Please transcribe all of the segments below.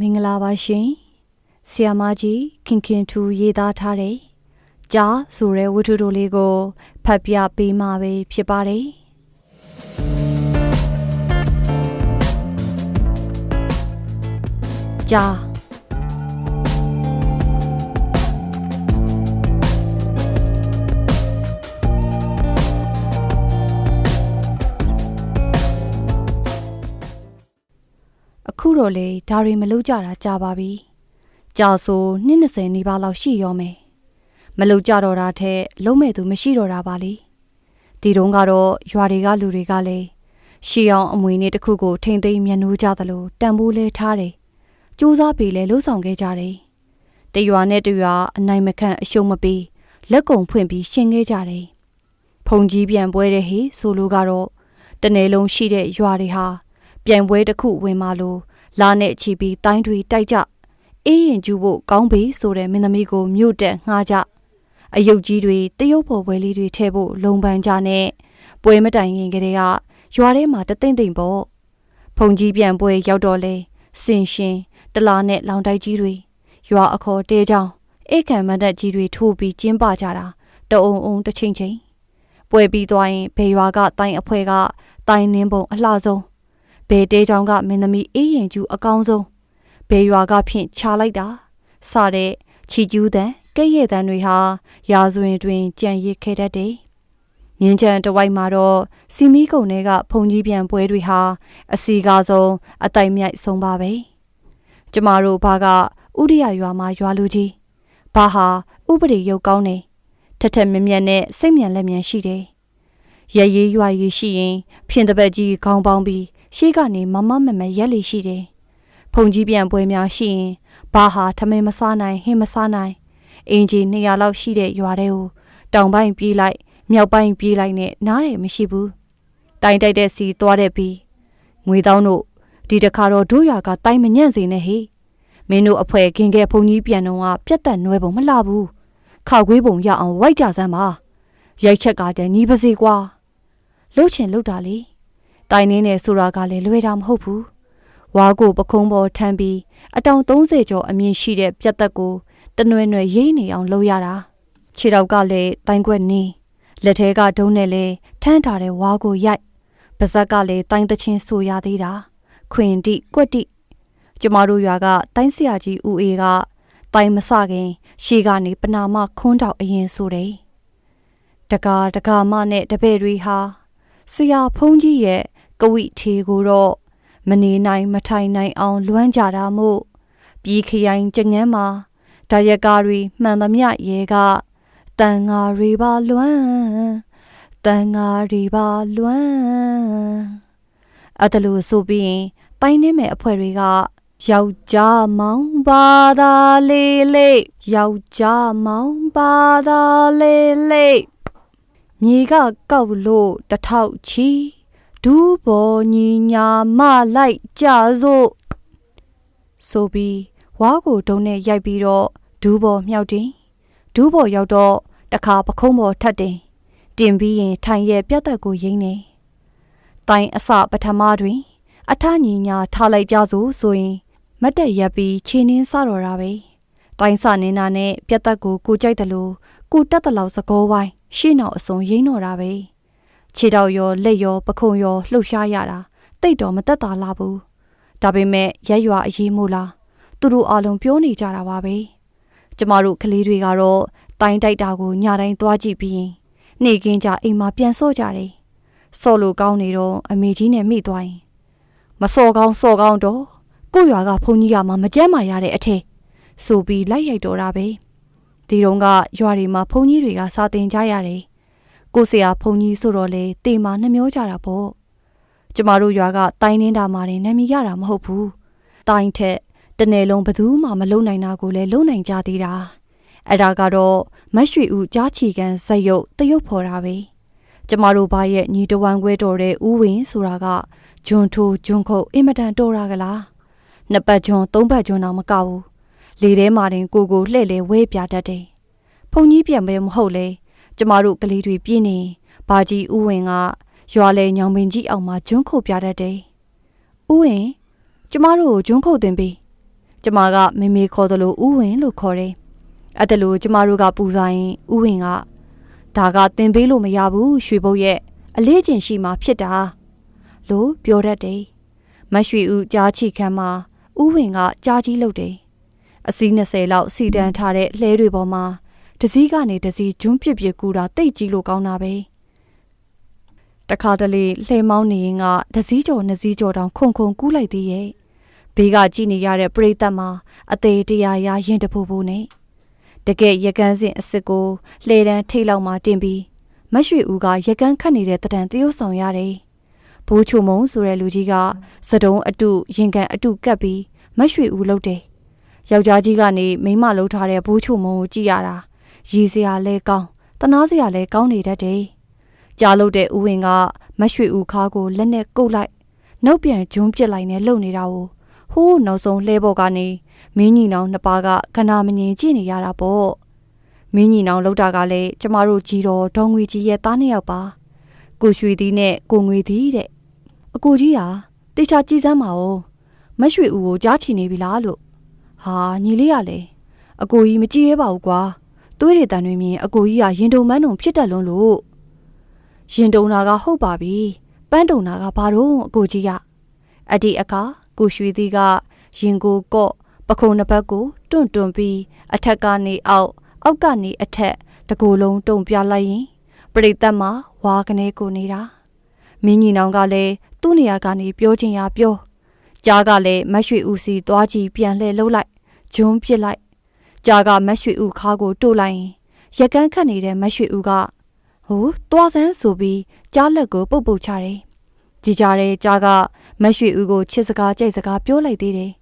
မင်္ဂလာပါရှင်ဆီယာမကြီးခင်ခင်ထူရေးသားထားတဲ့ကြားဆိုတဲ့ဝတ္ထုတိုလေးကိုဖတ်ပြပေးမှာပဲဖြစ်ပါတယ်ကြား အခုတော့လေဒါတွေမလုပ်ကြတာကြာပါပြီ။ကြာဆိုနှစ်20နီးပါးလောက်ရှိရောမယ်။မလုပ်ကြတော့တာထက်လုံးမဲ့သူမရှိတော့တာပါလေ။ဒီတုန်းကတော့ရွာတွေကလူတွေကလည်းရှီအောင်အမွေနေ့တစ်ခုကိုထိမ့်သိမ်းမြတ်နိုးကြသလိုတန်ဖိုးလဲထားတယ်။စူးစမ်းပြီးလဲလှုပ်ဆောင်ခဲ့ကြတယ်။တရွာနဲ့တရွာအနိုင်မခန့်အရှုံးမပေးလက်ကုံဖွင့်ပြီးရှင်းခဲ့ကြတယ်။ဖုန်ကြီးပြန်ပွဲတဲ့ဟေဆိုလိုကတော့တနယ်လုံးရှိတဲ့ရွာတွေဟာပြိုင်ပွဲတစ်ခုဝင်มาလို့ လာနဲ့ချီပြီးတိုင်းတွေတိုက်ကြအေးရင်ကျူးဖို့ကောင်းပြီဆိုတဲ့မင်းသမီးကိုမြို့တက်ငှားကြအယုတ်ကြီးတွေတရုတ်ပေါ်ပွဲလေးတွေထဲဖို့လုံပန်းကြနဲ့ပွဲမတိုင်ခင်ကတည်းကရွာထဲမှာတသိမ့်သိမ့်ပေါ့ဖုန်ကြီးပြန်ပွဲရောက်တော့လဲစင်ရှင်တလာနဲ့လောင်တိုက်ကြီးတွေရွာအခေါ်တဲချောင်းအိတ်ခံမတ်တက်ကြီးတွေထိုးပြီးကျင်းပကြတာတအုံအုံတစ်ချိန်ချိန်ပွဲပြီးသွားရင်ဘေရွာကတိုင်အဖွဲကတိုင်နှင်းပုံအလှဆုံး ဘယ်တဲချောင်းကမင်းသမီးအေးရင်ကျူအကောင်းဆုံးဘယ်ရွာကဖြင့်ခြာလိုက်တာစတဲ့ချီကျူးတန်ကဲ့ရဲ့တန်တွေဟာရာဇဝင်တွင်ကြံရစ်ခဲ့တတ်တယ်။ငင်းချံတဝိုက်မှာတော့စီမီကုံတွေကဖုန်ကြီးပြန်ပွဲတွေဟာအစီကားဆုံးအတိုင်မြိုက်ဆုံးပါပဲ။ကျမတို့ဘာကဥဒိယရွာမှာရွာလူကြီးဘာဟာဥပဒေရုပ်ကောင်းနေထက်ထက်မြက်မြက်နဲ့စိတ်မြန်လက်မြန်ရှိတယ်။ရရေးရွာရေးရှိရင်ဖြင်တပတ်ကြီးခေါင်းပေါင်းပြီး ရှေ့ကနေမမမမရက်လေရှိတယ်။ဖုန်ကြီးပြန်ပွဲများရှိရင်ဘာဟာထမင်းမစားနိုင်ဟင်းမစားနိုင်အင်ဂျီ200လောက်ရှိတဲ့ရွာတွေကိုတောင်ပိုင်းပြေးလိုက်မြောက်ပိုင်းပြေးလိုက်နဲ့နားတယ်မရှိဘူး။တိုင်တိုက်တဲ့စီသွားတဲ့ပြီးငွေတောင်းတို့ဒီတခါတော့တို့ရွာကတိုင်မညံ့စေနဲ့ဟေးမင်းတို့အဖွဲခင်ခဲ့ဖုန်ကြီးပြန်တော့ကပြက်တက်နွဲပုံမလှဘူးခောက်ခွေးပုံရအောင်ဝိုက်ကြစမ်းပါရိုက်ချက်ကတည်းညီပါစေကွာလှုပ်ချင်လှုပ်တာလေ တိုင်နေနဲ့ဆိုတာကလည်းလွယ်တာမဟုတ်ဘူးဝါကိုပခုံးပေါ်ထမ်းပြီးအတောင်30ကျော်အမြင့်ရှိတဲ့ပြက်သက်ကိုတနွယ်နွယ်ရိမ့်နေအောင်လှုပ်ရတာခြေတော့ကလည်းတိုင်ခွက်နေလက်ထဲကဒုံးနဲ့လဲထမ်းထားတဲ့ဝါကိုရိုက်ပါဇက်ကလည်းတိုင်တချင်းဆိုရသေးတာခွင်တိကွက်တိကျမတို့ရွာကတိုင်းဆရာကြီးဦးအေးကတိုင်မစခင်ရှေ့ကနေပနာမခွန်းတောက်အရင်ဆိုတယ်တကာတကာမနဲ့တပည့်တွေဟာဆရာဖုံးကြီးရဲ့ ကဝိထေကိုတော့မနေနိုင်မထိုင်နိုင်အောင်လွမ်းကြတာမို့ပြီးခရိုင်ကျငန်းမှာဒါရက်ကားတွေမှန်သမျှရဲကတန်ငါတွေပါလွမ်းတန်ငါတွေပါလွမ်းအဲ့ဒါလို့ဆိုပြီးရင်တိုင်းနေမဲ့အဖွဲ့တွေကယောက်ျားမောင်ပါသာလေးလေးယောက်ျားမောင်ပါသာလေးလေးမြေကကောက်လို့တထောက်ချီ ဒူးပေါ်ညီညာမလိုက်ကြစို့ဆိုပြီးဝါကိုတုံးနဲ့ရိုက်ပြီးတော့ဒူးပေါ်မြောက်တင်ဒူးပေါ်ရောက်တော့တခါပခုံးပေါ်ထပ်တင်တင်ပြီးရင်ထိုင်ရဲ့ပြတ်သက်ကိုရင်းနေတိုင်အစပထမတွင် အထညီညာထားလိုက်ကြစို့ဆိုရင်မတ်တက်ရက်ပြီးခြေနှင်းစတော်တာပဲတိုင်စနင်းနာနဲ့ပြတ်သက်ကိုကိုကြိုက်တယ်လို့ကိုတက်တလောက်စကောဝိုင်းရှေ့နောက်အစုံရင်းတော်တာပဲ ခြေတော်ရောလက်ရောပခုံရောလှုပ်ရှားရတာတိတ်တော်မတက်တာလားဘူးဒါပေမဲ့ရက်ရွာအရေးမို့လားသူတို့အလုံးပြောနေကြတာပါပဲကျမတို့ကလေးတွေကတော့တိုင်းတိုက်တာကိုညတိုင်းသွားကြည့်ပြီးရင်နေကင်းကြအိမ်မှာပြန်ဆော့ကြတယ်ဆော့လို့ကောင်းနေတော့အမေကြီးနဲ့မိသွားရင်မစော်ကောင်းစော်ကောင်းတော့ကိုရွာကဘုန်းကြီးကမှမကြမ်းမာရတဲ့အထက်ဆိုပြီးလိုက်ရိုက်တော်တာပဲဒီတုန်းကရွာတွေမှာဘုန်းကြီးတွေကစာသင်ကြရတယ် ကိုဆရာဘုန်းကြီးဆိုတော့လေတေမာနှမျောကြတာပေါ့ကျမတို့ရွာကတိုင်းနေတာမှာနေနာမည်ရတာမဟုတ်ဘူးတိုင်းထက်တနယ်လုံးဘသူမှမလုံနိုင်တာကိုလည်းလုံနိုင်ကြသေးတာအဲ့ဒါကတော့မတ်ရွှေဦးကြားချီကန်ဇက်ရုပ်တရုပ်ဖော်တာပဲကျမတို့ဘာရဲ့ညီတဝမ်းခွဲတော်တဲ့ဥဝင်းဆိုတာကဂျွန်ထိုးဂျွန်ခုတ်အင်မတန်တော်တာကလားနှစ်ပတ်ဂျွန်သုံးပတ်ဂျွန်တော့မကဘူးလေထဲမှာတင်ကိုကိုလှဲ့လဲဝဲပြတတ်တယ်ဖုန်ကြီးပြန်ပဲမဟုတ်လေ ကျမတို့ကလေးတွေပြင်းနေဘာကြီးဥဝင်ကရွာလေညောင်ပင်ကြီးအောင်မှာဂျွန်းခုတ်ပြတတ်တယ်ဥဝင်ကျမတို့ကိုဂျွန်းခုတ်တင်ပေးကျမကမေမေခေါ်တယ်လို့ဥဝင်လို့ခေါ်တယ်။အဲ့ဒါလို့ကျမတို့ကပူဇော်ရင်ဥဝင်ကဒါကတင်ပေးလို့မရဘူးရွှေဘုတ်ရဲ့အလေးကျင်ရှိမှဖြစ်တာလို့ပြောတတ်တယ်။မရွှေဦးကြားချီခမ်းမှာဥဝင်ကကြားကြီးလုပ်တယ်။အစီး20လောက်စီတန်းထားတဲ့လှဲတွေပေါ်မှာ တစည်းကနေတစည်းဂျွန်းပြစ်ပြစ်ကူတာတိတ်ကြီးလို့ကောင်းတာပဲ။တခါတလေလှဲမောင်းနေရင်ကတစည်းကျော်နှစ်စည်းကျော်တောင်ခုံခုံကူးလိုက်သေးရဲ့။ဘေးကကြည့်နေရတဲ့ပရိသတ်မှာအသေးတရားရရင်တဖို့ဖို့နဲ့တကယ်ရကန်းစင်အစ်စ်ကိုလှဲတန်းထိတ်လောက်မှတင်ပြီးမရွှေဦးကရကန်းခတ်နေတဲ့တံတန်တရုပ်ဆောင်ရတယ်။ဘိုးချုံမုံဆိုတဲ့လူကြီးကစတုံးအတုရင်ကန်အတုကပ်ပြီးမရွှေဦးလှုပ်တယ်။ယောက်ျားကြီးကနေမိန်းမလှုပ်ထားတဲ့ဘိုးချုံမုံကိုကြည့်ရတာ ရည်စရာလဲကောင်းတနာစရာလဲကောင်းနေတတ်တယ်။ကြားလို့တဲ့ဦးဝင်ကမရွှေဦးခါကိုလက်နဲ့ကုတ်လိုက်နှုတ်ပြန်ဂျွန်းပစ်လိုက်နဲ့လှုပ်နေတာကိုဟိုးနောက်ဆုံးလှဲပေါ်ကနေမင်းကြီးနောင်နှစ်ပါးကခဏမငြင်ကြည့်နေရတာပေါ့မင်းကြီးနောင်လောက်တာကလည်းကျမတို့ကြီးတော်ဒေါငွေကြီးရဲ့သားနှစ်ယောက်ပါကိုရွှေသည်နဲ့ကိုငွေသည်တဲ့အကိုကြီးဟာတေချာကြည်စမ်းပါဦးမရွှေဦးကိုကြားချီနေပြီလားလို့ဟာညီလေးရလေအကိုကြီးမကြည့်ရဲပါဘူးကွာ သွေးတွေတန်တွေမြင်အကိုကြီးကရင်တုံမန်းတုံဖြစ်တတ်လွန်းလို့ရင်တုံနာကဟုတ်ပါပြီပန်းတုံနာကဘာတော့အကိုကြီးကအဒီအခါကိုရွှေသည်ကရင်ကိုကော့ပခုံနှစ်ဘက်ကိုတွန့်တွန့်ပြီးအထက်ကနေအောက်အောက်ကနေအထက်တကူလုံးတုံပြလိုက်ရင်ပရိသတ်မှာဝါကနေကိုနေတာမင်းကြီးနောင်ကလည်းသူ့နေရာကနေပြောချင်ရပြောကြားကလည်းမတ်ရွှေဦးစီသွားကြည့်ပြန်လှည့်လှုပ်လိုက်ဂျွန်းပစ်လိုက် ကြားကမတ်ရွှေဦးခါကိုတို့လိုက်ရင်ရက်ကန်းခတ်နေတဲ့မတ်ရွှေဦးကဟိုသွားစမ်းဆိုပြီးကြားလက်ကိုပုတ်ပုတ်ချတယ်ကြည်ကြတဲ့ကြားကမတ်ရွှေဦးကိုချစ်စကားကြိတ်စကားပြောလိုက်သေးတယ်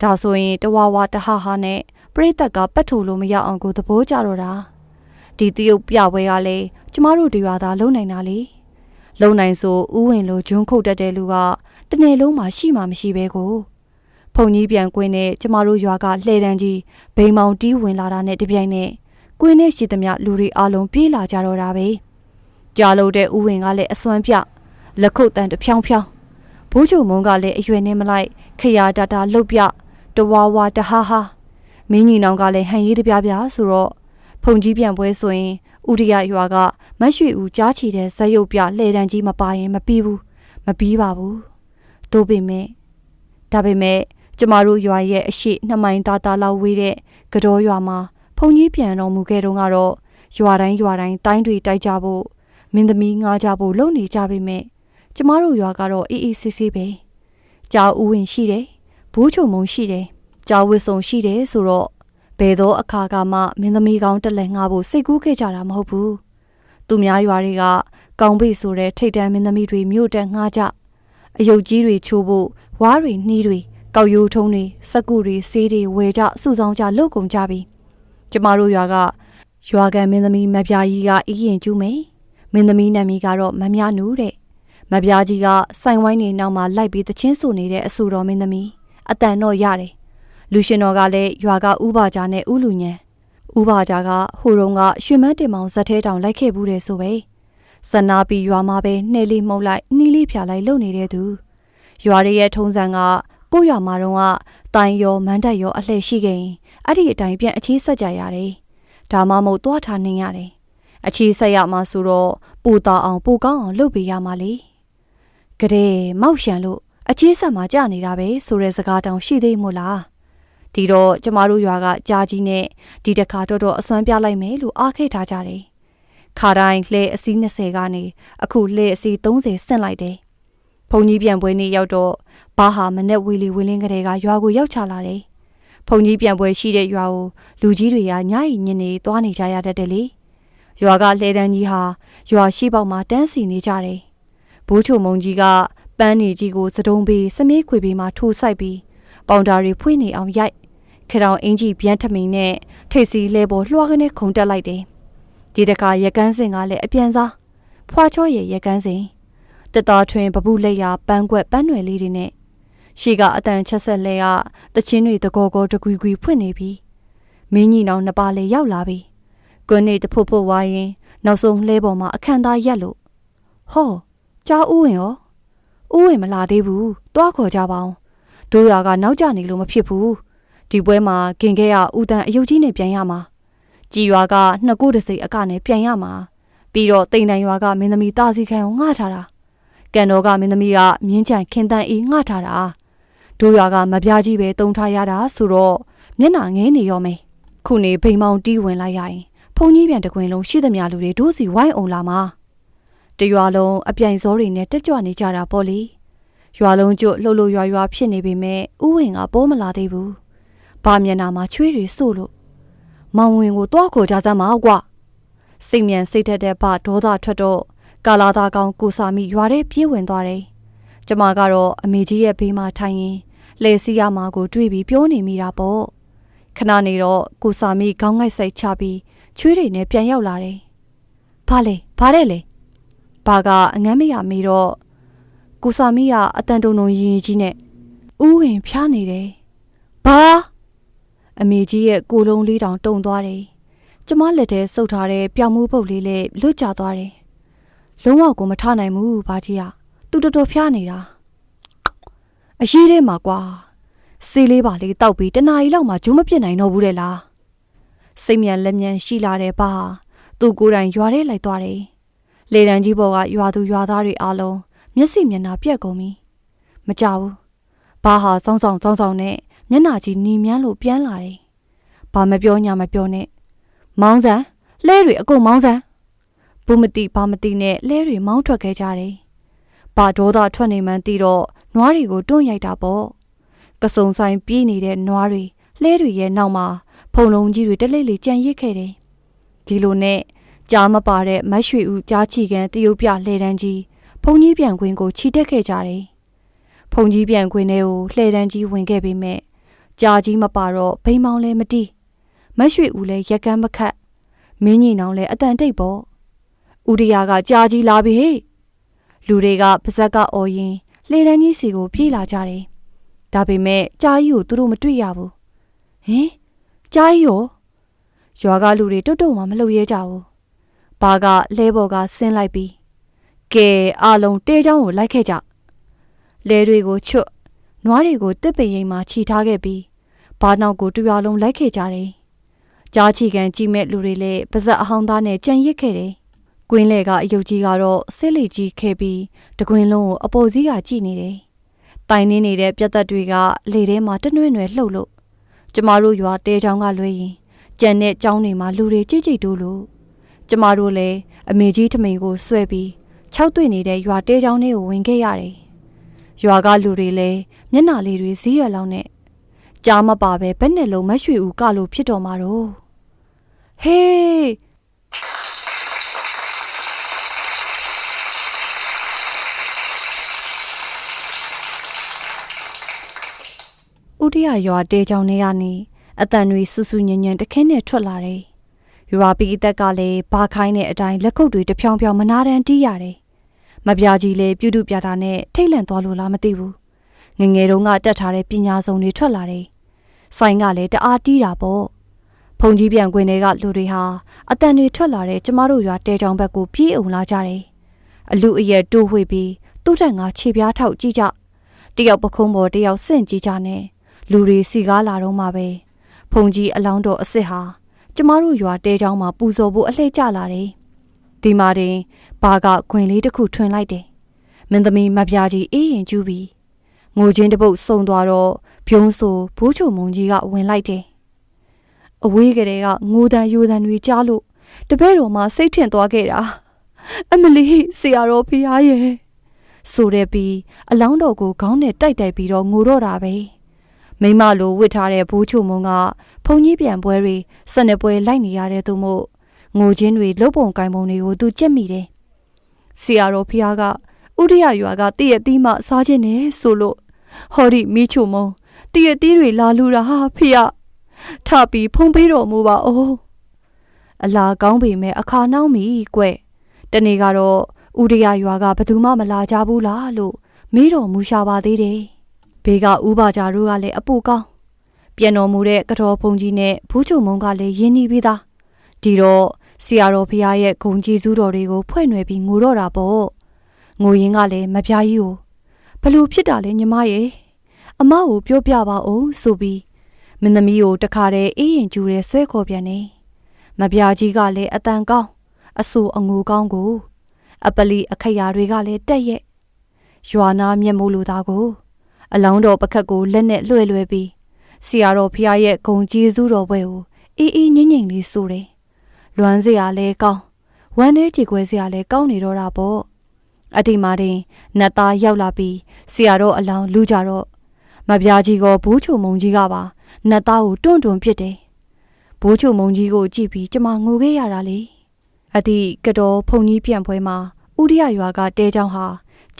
ဒါဆိုရင်တဝါဝါတဟဟာနဲ့ပရိသတ်ကပတ်ထိုလို့မရအောင်ကိုသဘောကျတော့တာဒီတရုတ်ပြပွဲကလည်းကျမတို့ဒီရွာသားလုံနိုင်တာလေလုံနိုင်ဆိုဥဝင်လိုဂျွန်းခုတ်တက်တဲ့လူကတနေ့လုံးမှရှိမှမရှိပဲကို ဖုန်ကြီးပြန်ကွင်းနဲ့ကျမတို့ရွာကလှဲတန်းကြီးဘိန်မောင်တီးဝင်လာတာနဲ့တပြိုင်နက်ကွင်းနဲ့ရှိသမျှလူတွေအလုံးပြေးလာကြတော့တာပဲကြားလို့တဲ့ဥဝင်ကလည်းအစွမ်းပြလက်ခုပ်တန်တဖြောင်းဖြောင်းဘိုးချုံမုံကလည်းအရွယ်နဲ့မလိုက်ခရာတတာလှုပ်ပြတဝါဝါတဟာဟာမင်းကြီးနောင်ကလည်းဟန်ရေးတပြားပြားဆိုတော့ဖုန်ကြီးပြန်ပွဲဆိုရင်ဥရိယရွာကမတ်ရွှေဦးကြားချီတဲ့ဇက်ရုပ်ပြလှဲတန်းကြီးမပါရင်မပြီးဘူးမပြီးပါဘူးတို့ပေမဲ့ဒါပေမဲ့ ကျမတို့ရွာရဲ့အရှိနှစ်မိုင်သားသားလောက်ဝေးတဲ့ကတော်ရွာမှာဖုန်ကြီးပြန်တော်မူခဲ့တော့ကတော့ရွာတိုင်းရွာတိုင်းတိုင်းတွေတိုက်ကြဖို့မင်းသမီးငားကြဖို့လုပ်နေကြပေမဲ့ကျမတို့ရွာကတော့အေးအေးဆေးဆေးပဲကြောက်ဥဝင်ရှိတယ်ဘိုးချုံမုံရှိတယ်ကြောက်ဝစ်စုံရှိတယ်ဆိုတော့ဘယ်သောအခါကမှမင်းသမီးကောင်းတက်လက်ငှားဖို့စိတ်ကူးခဲ့ကြတာမဟုတ်ဘူးသူများရွာတွေကကောင်းပိတ်ဆိုတဲ့ထိတ်တန်းမင်းသမီးတွေမြို့တက်ငှားကြအယုတ်ကြီးတွေချိုးဖို့ဝါးတွေနှီးတွေ ကောက်ရိုးထုံးတွေစက်ကူတွေဆေးတွေဝယ်ကြစုဆောင်ကြလုတ်ကုန်ကြပြီကျမတို့ရွာကရွာကန်မင်းသမီးမပြားကြီးကအီးရင်ကျူးမယ်မင်းသမီးနာမည်ကတော့မမြနူးတဲ့မပြားကြီးကစိုင်ဝိုင်းနေနောက်မှာလိုက်ပြီးတချင်းဆူနေတဲ့အဆူတော်မင်းသမီးအတန်တော့ရတယ်လူရှင်တော်ကလည်းရွာကဥပါကြားနဲ့ဥလူညံဥပါကြားကဟိုတုန်းကရွှေမန်းတင်မောင်ဇက်ထဲတောင်လိုက်ခဲ့ဘူးတယ်ဆိုပဲစနာပြီးရွာမှာပဲနှဲလေးမှုတ်လိုက်နှီးလေးဖြာလိုက်လုပ်နေတဲ့သူရွာရဲ့ထုံးစံက ကိုရွာမှာတော့ကတိုင်ရောမန်းတက်ရောအလှည့်ရှိခဲ့ရင်အဲ့ဒီအတိုင်းပြန်အခြေဆက်ကြရတယ်ဒါမှမဟုတ်သွားထားနေရတယ်အခြေဆက်ရမှာဆိုတော့ပူတာအောင်ပူကောင်းအောင်လုပ်ပေးရမှာလေကတဲ့မောက်ရှန်လို့အခြေဆက်မှာကြာနေတာပဲဆိုတဲ့စကားတောင်ရှိသေးမို့လားဒီတော့ကျမတို့ရွာကကြားကြီးနဲ့ဒီတခါတော့တော့အစွမ်းပြလိုက်မယ်လို့အားခဲ့ထားကြတယ်ခါတိုင်းလှဲအစီး20ကနေအခုလှဲအစီး30ဆင့်လိုက်တယ် ဘုံကြီးပြန်ပွဲနေ့ရောက်တော့ဘာဟာမနဲ့ဝီလီဝီလင်းကလေးကရွာကိုရောက်ချလာတယ်ဘုံကြီးပြန်ပွဲရှိတဲ့ရွာကိုလူကြီးတွေကညရင်ညနေသွားနေကြရတတ်တယ်လေရွာကလှဲတန်းကြီးဟာရွာရှိပေါက်မှာတန်းစီနေကြတယ်ဘိုးချုံမုံကြီးကပန်းနေကြီးကိုစတုံးပေးစမေးခွေပေးမှထိုးဆိုင်ပြီးပေါင်တာတွေဖွင့်နေအောင်ရိုက်ခေတောင်အင်ကြီးဗျမ်းထမင်းနဲ့ထိတ်စီလဲပေါ်လွှားကနေခုန်တက်လိုက်တယ်ဒီတခါရကန်းစင်ကလည်းအပြန်စားဖွာချောရဲ့ရကန်းစင် တက်တော်ထွင်ပပုလက်ရပန်းကွက်ပန်းွယ်လေးတွေနဲ့ရှေ့ကအတန်ချက်ဆက်လဲကတချင်းတွေတကောကောတကွီကွီဖွင့်နေပြီမင်းကြီးနောင်နှစ်ပါးလေရောက်လာပြီကွန်းနေတဖို့ဖို့ဝိုင်းရင်နောက်ဆုံးလှဲပေါ်မှာအခန့်သားရက်လို့ဟောကြားဥဝင်ရောဥဝင်မလာသေးဘူးတွားခေါ်ကြပါအောင်တို့ရွာကနောက်ကျနေလို့မဖြစ်ဘူးဒီပွဲမှာဂင်ခဲကဦးတန်အယုတ်ကြီးနဲ့ပြန်ရမှာကြည်ရွာကနှစ်ကိုတစိအကနဲ့ပြန်ရမှာပြီးတော့တိန်တန်ရွာကမင်းသမီးတာစီခံကိုငှထားတာ ကန်တော်ကမင်းသမီးကမြင်းချန်ခင်တန်အေးငှထားတာတို့ရွာကမပြားကြီးပဲတုံထားရတာဆိုတော့မျက်နှာငဲနေရောမယ်ခုနေဗိမ်မောင်တီးဝင်လိုက်ရရင်ဖုန်ကြီးပြန်တကွင်လုံးရှိသမျှလူတွေတို့စီဝိုင်းအောင်လာမှာတရွာလုံးအပြိုင်စောတွေနဲ့တက်ကြွနေကြတာပေါ့လေရွာလုံးကျွတ်လှုပ်လှုပ်ရွာရွာဖြစ်နေပေမဲ့ဥဝင်ကပိုးမလာသေးဘူးဘာမျက်နှာမှာချွေးတွေစို့လို့မောင်ဝင်ကိုတွားခေါ်ကြစမ်းပါကွာစိတ်မြန်စိတ်ထက်တဲ့ဘဒေါသထွက်တော့ ကာလာသားကောင်ကိုစာမိရွာထဲပြေးဝင်သွားတယ်ကျမကတော့အမေကြီးရဲ့ဘေးမှာထိုင်ရင်လှည့်စီရမှာကိုတွေးပြီးပြောနေမိတာပေါ့ခဏနေတော့ကိုစာမိခေါင်းငိုက်စိတ်ချပြီးချွေးတွေနဲ့ပြန်ရောက်လာတယ်။ဘာလဲဘာတဲ့လဲ။ဘာကအငမ်းမရမေးတော့ကိုစာမိကအတန်တုံတုံရင်ကြီးနဲ့ဥဝင်ဖျားနေတယ်။ဘာအမေကြီးရဲ့ကိုလုံးလေးတောင်တုံသွားတယ်။ကျမလက်ထဲစုပ်ထားတဲ့ပြောင်မှုပုတ်လေးလည်းလွတ်ကျသွားတယ်။ လုံးဝကိုမထနိုင်ဘူးဘာကြီးကသူတော်တော်ဖျားနေတာ။အရေးထဲမှာကွာစေးလေးပါလေးတောက်ပြီးတနားရီလောက်မှဂျုံမပြစ်နိုင်တော့ဘူးတဲ့လား။စိတ်မြန်လက်မြန်ရှိလာတဲ့ဘာသူကိုယ်တိုင်ရွာထဲလိုက်သွားတယ်။လေတံကြီးဘော်ကရွာသူရွာသားတွေအားလုံးမျက်စိမျက်နှာပြက်ကုန်ပြီ။မကြဘူး။ဘာဟာစောင်းဆောင်စောင်းဆောင်နဲ့မျက်နှာကြီးနီမြန်းလို့ပြန်လာတယ်။ဘာမပြောညာမပြောနဲ့။မောင်းစံလဲတွေအကုန်မောင်းစံ ဘူးမတိဘာမတိနဲ့လဲတွေမောင်းထွက်ခဲ့ကြတယ်။ဘာဒေါသထွက်နေမှန်းသိတော့နွားတွေကိုတွန့်ရိုက်တာပေါ့။ကစုံဆိုင်ပြေးနေတဲ့နွားတွေလဲတွေရဲ့နောက်မှာဖုံလုံးကြီးတွေတလိမ့်လေကြံရစ်ခဲ့တယ်။ဒီလိုနဲ့ကြားမပါတဲ့မတ်ရွှေဦးကြားချီကန်တရုတ်ပြလှဲတန်းကြီးဖုန်ကြီးပြန်ခွင်ကိုခြိတက်ခဲ့ကြတယ်။ဖုန်ကြီးပြန်ခွင်ထဲကိုလှဲတန်းကြီးဝင်ခဲ့ပေမဲ့ကြားကြီးမပါတော့ဘိမ်မောင်လည်းမတီးမတ်ရွှေဦးလည်းရက်ကန်းမခတ်မင်းကြီးနောင်လည်းအတန်တိတ်ပေါ့။ ဦးရယာကကြားကြီးလာပြီဟေ့လူတွေကပါဇက်ကအော်ရင်လှဲတန်းကြီးစီကိုပြေးလာကြတယ်။ဒါပေမဲ့ကြားကြီးကိုသူတို့မတွေ့ရဘူး။ဟင်ကြားကြီးရောရွာကလူတွေတုတ်တုတ်မှမလှုပ်ရဲကြဘူး။ဘာကလဲဘော်ကဆင်းလိုက်ပြီးကဲအားလုံးတဲချောင်းကိုလိုက်ခဲ့ကြ။လဲတွေကိုချွတ်နွားတွေကိုတစ်ပင်ရိမ်မှာခြိထားခဲ့ပြီးဘာနောက်ကိုတရွာလုံးလိုက်ခဲ့ကြတယ်။ကြားချီကန်ကြည့်မဲ့လူတွေလည်းပါဇက်အဟောင်းသားနဲ့ကြံရစ်ခဲ့တယ်။ ကွင်းလေကအယုတ်ကြီးကတော့စစ်လေကြီးခဲ့ပြီးတကွင်းလုံးကိုအပေါ်စီးကကြည့်နေတယ်။တိုင်နေနေတဲ့ပြတ်သက်တွေကလေထဲမှာတနှွဲ့နှွဲ့လှုပ်လို့ကျမတို့ရွာတဲချောင်းကလွဲရင်ကြံတဲ့ကျောင်းတွေမှာလူတွေကြိတ်ကြိတ်တိုးလို့ကျမတို့လည်းအမေကြီးထမိန်ကိုဆွဲပြီး၆တွေ့နေတဲ့ရွာတဲချောင်းလေးကိုဝင်ခဲ့ရတယ်။ရွာကလူတွေလည်းမျက်နှာလေးတွေဇီးရလောင်းနဲ့ကြားမပါပဲဘက်နဲ့လုံးမရွှေဦးကလို့ဖြစ်တော်မှာတော့ဟေး ဥဒိယရွာတဲချောင်းထဲကနေအတန်တွေဆူဆူညံ့ညံ့တခင်းနဲ့ထွက်လာတယ်။ရွာပီတက်ကလည်းဘာခိုင်းတဲ့အတိုင်းလက်ကုပ်တွေတဖြောင်ဖြောင်မနာတမ်းတီးရတယ်။မပြာကြီးလည်းပြုတ်တုပြတာနဲ့ထိတ်လန့်သွားလို့လားမသိဘူး။ငငယ်တုန်းကတက်ထားတဲ့ပညာစုံတွေထွက်လာတယ်။ဆိုင်ကလည်းတအားတီးတာပေါ့။ဖုန်ကြီးပြန်ခွင်တွေကလူတွေဟာအတန်တွေထွက်လာတဲ့ကျမတို့ရွာတဲချောင်းဘက်ကိုပြေးအောင်လာကြတယ်။အလူအရက်တိုးဝှေ့ပြီးသူ့ထက်ကခြေပြားထောက်ကြည့်ကြ။တယောက်ပခုံးပေါ်တယောက်ဆင့်ကြည့်ကြနဲ့ လူတွေစီကားလာတော့မှပဲ။ဖုန်ကြီးအလောင်းတော်အစ်စ်ဟာကျမတို့ရွာတဲချောင်းမှာပူဇော်ဖို့အလှည့်ကျလာတယ်။ဒီမှာတင်ဘာကခွင်လေးတစ်ခုထွင်လိုက်တယ်။မင်းသမီးမပြားကြီးအေးရင်ကျူးပြီးငိုချင်းတပုတ်စုံသွားတော့ဖြုံးဆိုဘိုးချုံမုံကြီးကဝင်လိုက်တယ်။အဝေးကလေးကငိုတန်ယူတန်တွေကြားလို့တပည့်တော်မှစိတ်ထင်သွားခဲ့တာ။အမလီဆရာတော်ဖျားရဲ့ဆိုတဲ့ပြီးအလောင်းတော်ကိုခေါင်းနဲ့တိုက်တိုက်ပြီးတော့ငိုတော့တာပဲ။ မိမလိုဝစ်ထားတဲ့ဘိုးချုံမုံကဖုန်ကြီးပြန်ပွဲတွေစနေပွဲလိုက်နေရတဲ့သူမို့ငိုချင်းတွေလုတ်ပုံကင်ပုံတွေကိုသူကြက်မိတယ်။ဆရာတော်ဖျားကဥရိယရွာကတည့်ရသီးမှစားခြင်းနဲ့ဆိုလို့ဟောဒီမိချုံမုံတည့်ရသီးတွေလာလူတာဟာဖျားထပြီးဖုံးပေးတော်မူပါအိုးအလာကောင်းပေမဲ့အခါနှောင်းပြီကွတနေ့ကတော့ဥရိယရွာကဘသူမှမလာကြဘူးလားလို့မေးတော်မူရှာပါသေးတယ် ဘေးကဥပါကြတို့ကလည်းအပူကောင်းပြန်တော်မူတဲ့ကတော်ဖုန်ကြီးနဲ့ဘူးချုံမုံကလည်းရင်းနှီးပြီးသားဒီတော့ဆရာတော်ဖရာရဲ့ဂုံကြီးစုတော်တွေကိုဖွဲ့နှွယ်ပြီးငိုတော့တာပေါ့ငိုရင်ကလည်းမပြားကြီးကိုဘလို့ဖြစ်တာလဲညီမရဲ့အမကိုပြောပြပါဦးဆိုပြီးမင်းသမီးကိုတခါတည်းအေးရင်ကျူရဲဆွဲခေါ်ပြန်နေမပြာကြီးကလည်းအတန်ကောင်းအဆူအငူကောင်းကို အပလီအခရာတွေကလည်းတက်ရဲ့ရွာနာမျက်မိုးလိုသားကို အလောင်းတော်ပကတ်ကိုလက်နဲ့လွှဲလွှဲပြီးဆရာတော်ဖျားရဲ့ဂုံကျေးဇူးတော်ဘွဲကိုအေးအေးငိမ့်ငိမ့်လေးဆိုတယ်လွမ်းစရာလည်းကောင်းဝမ်းထဲကြေခွဲစရာလည်းကောင်းနေတော့တာပေါ့အတိမာတင်နတ်သားရောက်လာပြီးဆရာတော်အလောင်းလူကြတော့မပြာကြီးကဘိုးချုံမုံကြီးကပါနတ်သားကိုတွန့်တွန့်ပစ်တယ်ဘိုးချုံမုံကြီးကိုကြည့်ပြီးကျမငိုခဲ့ရတာလေအတိကတော်ဖုန်ကြီးပြန်ပွဲမှာဥရိယရွာကတဲချောင်းဟာ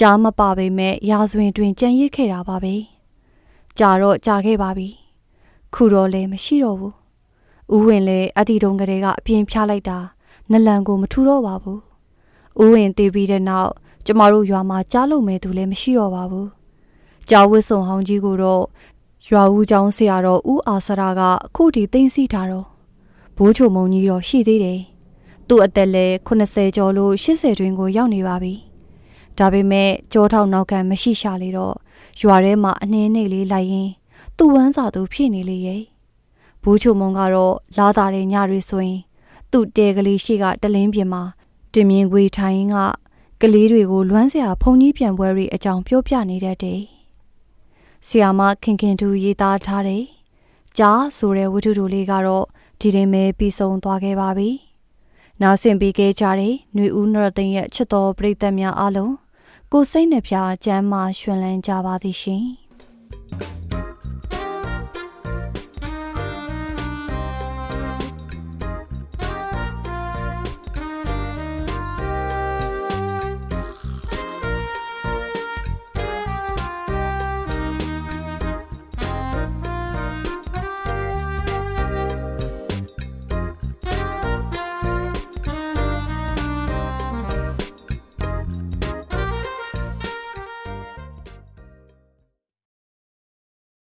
ကြားမပါပေမဲ့ရာဇဝင်တွင်ကြံရစ်ခဲ့တာပါပဲကြာတော့ကြာခဲ့ပါပြီခုတော့လည်းမရှိတော့ဘူးဥဝင်လည်းအတိတုံကလေးကအပြင်းဖြားလိုက်တာနလန်ကိုမထူတော့ပါဘူးဥဝင်တည်ပြီးတဲ့နောက်ကျမတို့ရွာမှာကြားလို့မဲ့သူလည်းမရှိတော့ပါဘူးကြာဝစ်စုံဟောင်းကြီးကိုတော့ရွာဦးကျောင်းဆရာတော်ဦးအာစရာကအခုထိသိမ့်စီထားတော့ဘိုးချုံမုံကြီးတော့ရှိသေးတယ်သူ့အသက်လည်း80ကျော်လို့80တွင်ကိုရောက်နေပါပြီ ဒါပေမဲ့ကြောထောက်နောက်ခံမရှိရှာလေတော့ရွာထဲမှာအနှင်းနှိတ်လေးလိုက်ရင်သူ့ဝမ်းစာသူဖြစ်နေလေရဲ့ဘိုးချုံမုံကတော့လာတာတဲ့ညတွေဆိုရင်သူ့တဲကလေးရှိကတလင်းပြင်မှာတင်မြင်ခွေထိုင်ကကလေးတွေကိုလွမ်းစရာဖုန်ကြီးပြန်ပွဲတွေအကြောင်းပြောပြနေတတ်တယ်။ဆီယာမခင်ခင်တူရေးသားထားတယ်။ကြားဆိုတဲ့ဝတ္ထုတို့လေးကတော့ဒီရင်ပဲပြီးဆုံးသွားခဲ့ပါပြီ။နောက်ဆင်ပေးခဲ့ကြတဲ့ຫນွေဦးနရသိန်းရဲ့ချစ်တော်ပရိသတ်များအားလုံး ကိုစိတ်နှဖျားကျမ်းမာရွှင်လန်းကြပါသည်ရှင်။